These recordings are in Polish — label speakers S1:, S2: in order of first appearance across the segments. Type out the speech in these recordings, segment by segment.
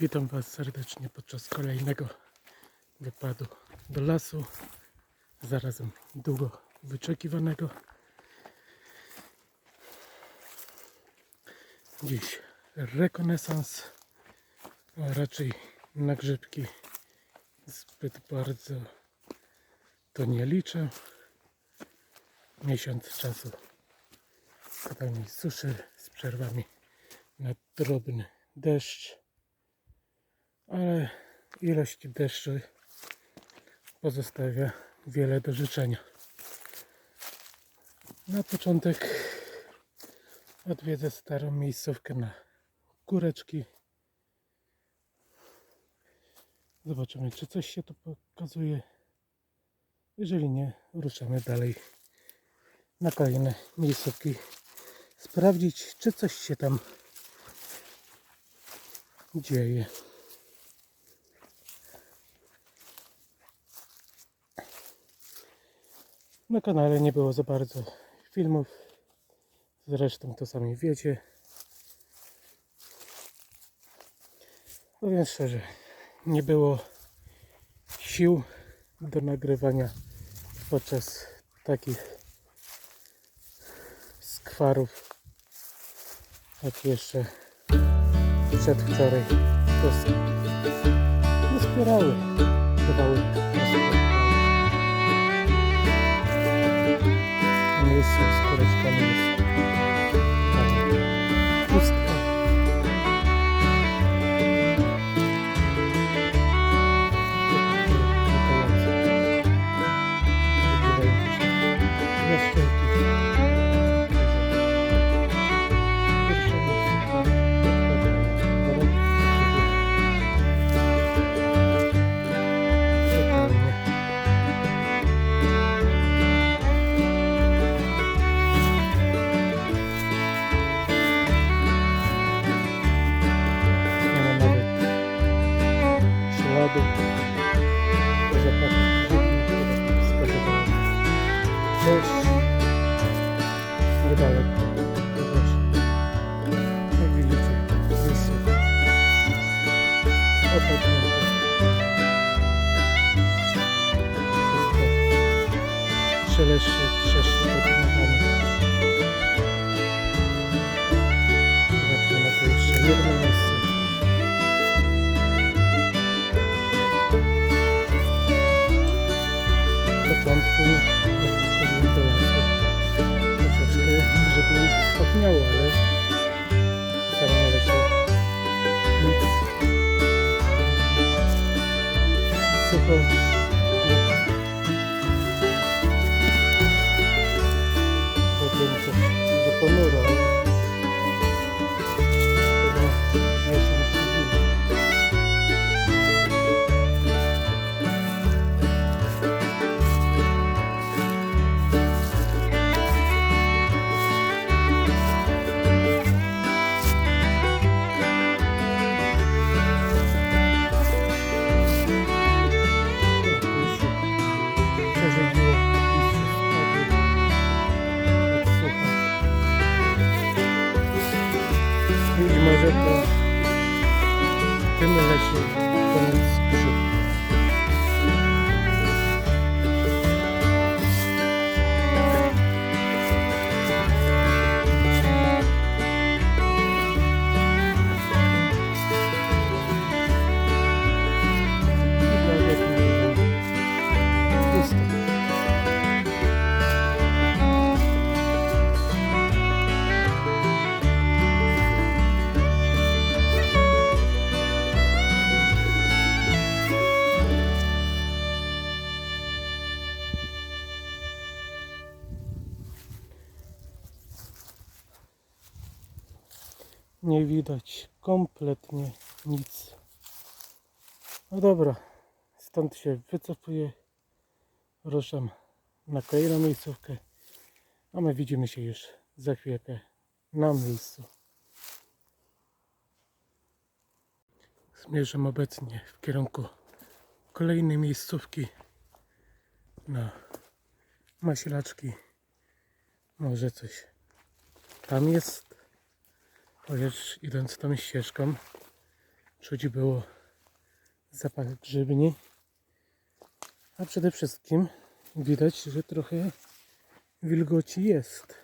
S1: Witam Was serdecznie podczas kolejnego wypadu do lasu. Zarazem długo wyczekiwanego. Dziś rekonesans, a raczej na grzybki zbyt bardzo to nie liczę. Miesiąc czasu totalnej suszy z przerwami na drobny deszcz ale ilość deszczu pozostawia wiele do życzenia. Na początek odwiedzę starą miejscówkę na kureczki. Zobaczymy, czy coś się tu pokazuje. Jeżeli nie, ruszamy dalej na kolejne miejscówki. Sprawdzić, czy coś się tam dzieje. Na kanale nie było za bardzo filmów. Zresztą to sami wiecie. Powiem szczerze, nie było sił do nagrywania podczas takich skwarów, jak jeszcze przedwczoraj. To nie zbierały, dawały miejscu z deszcz niedaleko. No właśnie. Jak widzicie, jest. Wszystko szeleszy, trzeszczy, podmuchane. Zobaczmy na to jeszcze jedno miejsce. Do lasu, troszeczkę, żeby mi pachniało, ale samym lesie nic. Sucho. Koniec Nie widać kompletnie nic. No dobra, stąd się wycofuję. Ruszam na kolejną miejscówkę. A my widzimy się już za chwilkę na miejscu. Zmierzam obecnie w kierunku kolejnej miejscówki na masilaczki. Może coś tam jest. Chociaż idąc tą ścieżką Czuć było zapach grzybni. A przede wszystkim widać, że trochę wilgoci jest.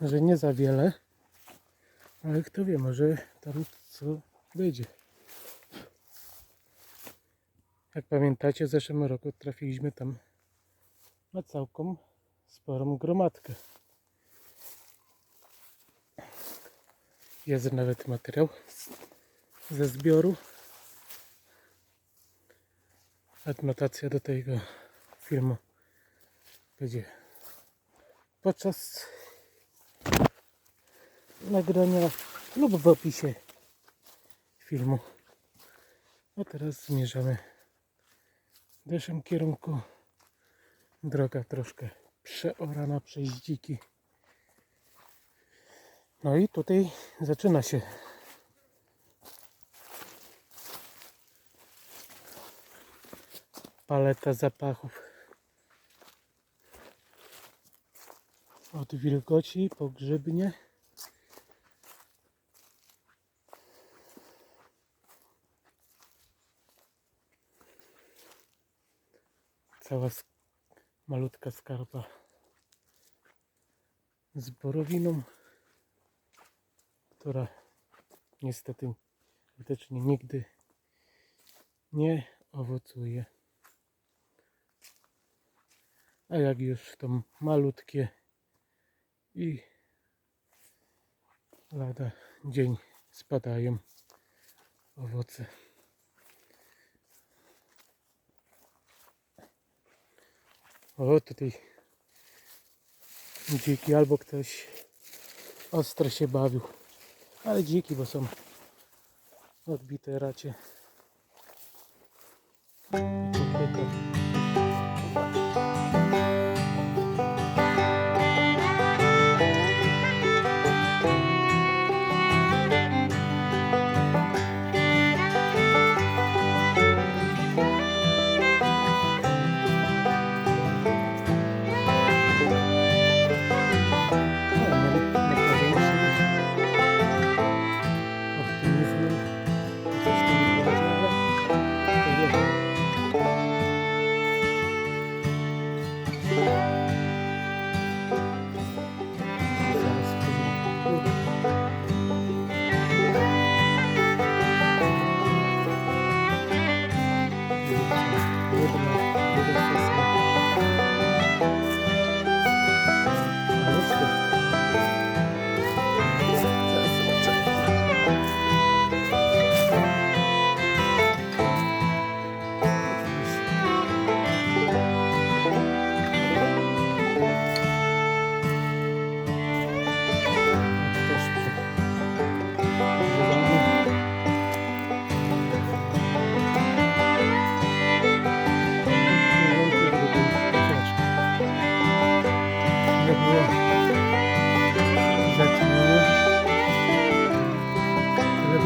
S1: Może nie za wiele, ale kto wie, może tam co wyjdzie. Jak pamiętacie, w zeszłym roku trafiliśmy tam na całką sporą gromadkę. Jest nawet materiał ze zbioru. Adnotacja do tego filmu będzie podczas nagrania lub w opisie filmu. A teraz zmierzamy w naszym kierunku. Droga troszkę przeorana przez dziki. No i tutaj zaczyna się paleta zapachów. Od wilgoci po grzybnie. Cała malutka skarpa z borowiną, która niestety praktycznie nigdy nie owocuje. A jak już to malutkie i lada dzień spadają owoce. O, tutaj dziki albo ktoś ostro się bawił. Ale dziki, bo są odbite racie. I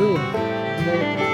S1: Ale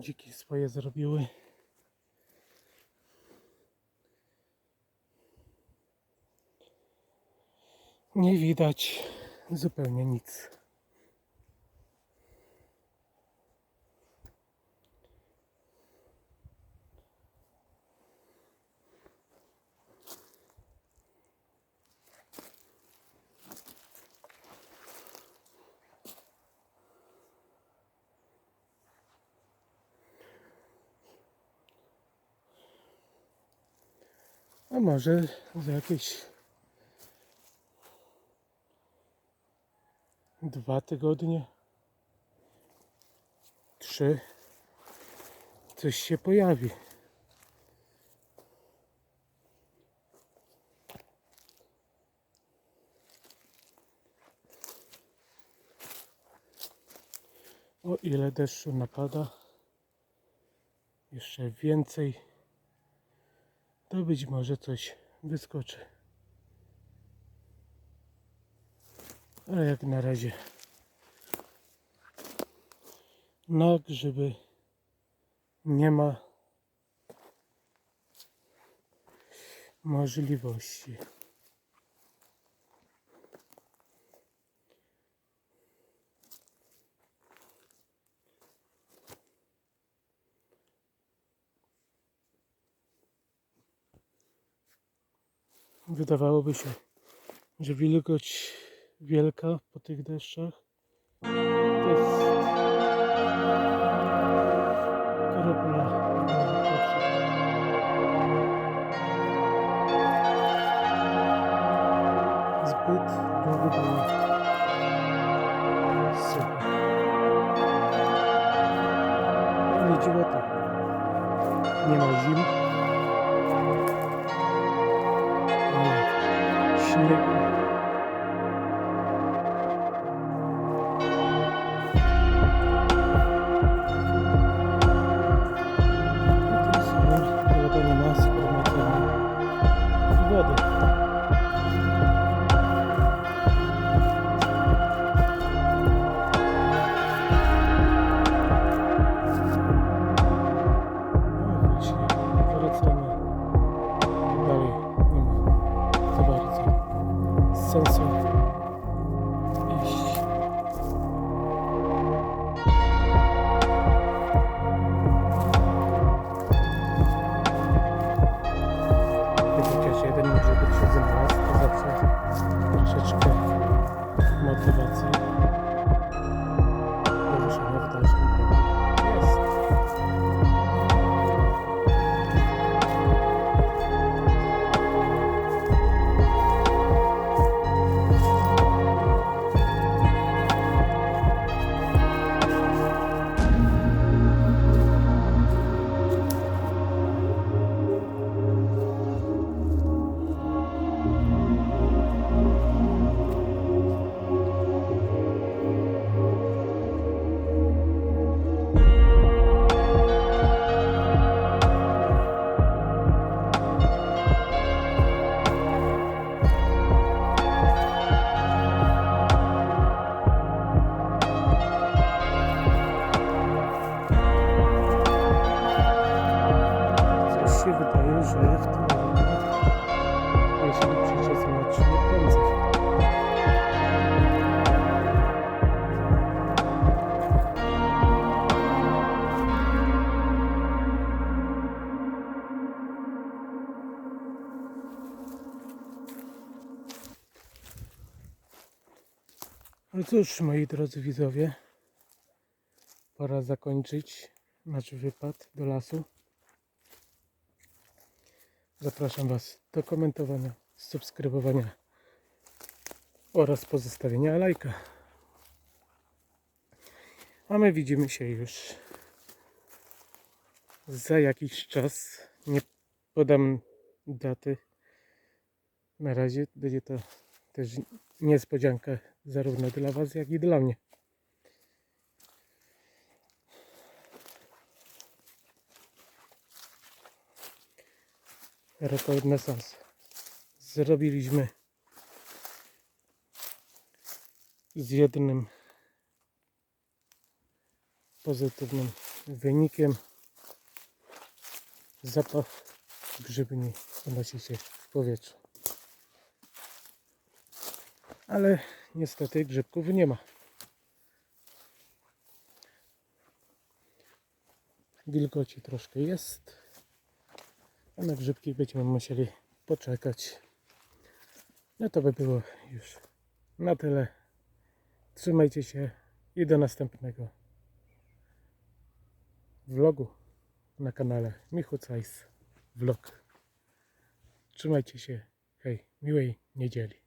S1: dziki swoje zrobiły. Nie widać zupełnie nic. A może za jakieś dwa tygodnie, trzy, coś się pojawi. O ile deszczu napada, jeszcze więcej, to być może coś wyskoczy. Ale jak na razie na grzyby nie ma możliwości. Wydawałoby się, że wilgoć wielka po tych deszczach to jest kropla. Zbyt długo. No nie dziwota. Nie Chociaż jeden może być się znalazł, to zawsze troszeczkę motywacji Cóż, moi drodzy widzowie, pora zakończyć nasz wypad do lasu. Zapraszam Was do komentowania, subskrybowania oraz pozostawienia lajka. A my widzimy się już za jakiś czas. Nie podam daty. Na razie będzie to też niespodzianka zarówno dla Was, jak i dla mnie. rekonesans. Zrobiliśmy z jednym pozytywnym wynikiem. Zapach grzybni unosi się w powietrzu. Ale niestety grzybków nie ma. Wilgoci troszkę jest. A na grzybki będziemy musieli poczekać. No to by było już na tyle. Trzymajcie się i do następnego vlogu na kanale Michu Cajs Vlog. Trzymajcie się. Hej, miłej niedzieli.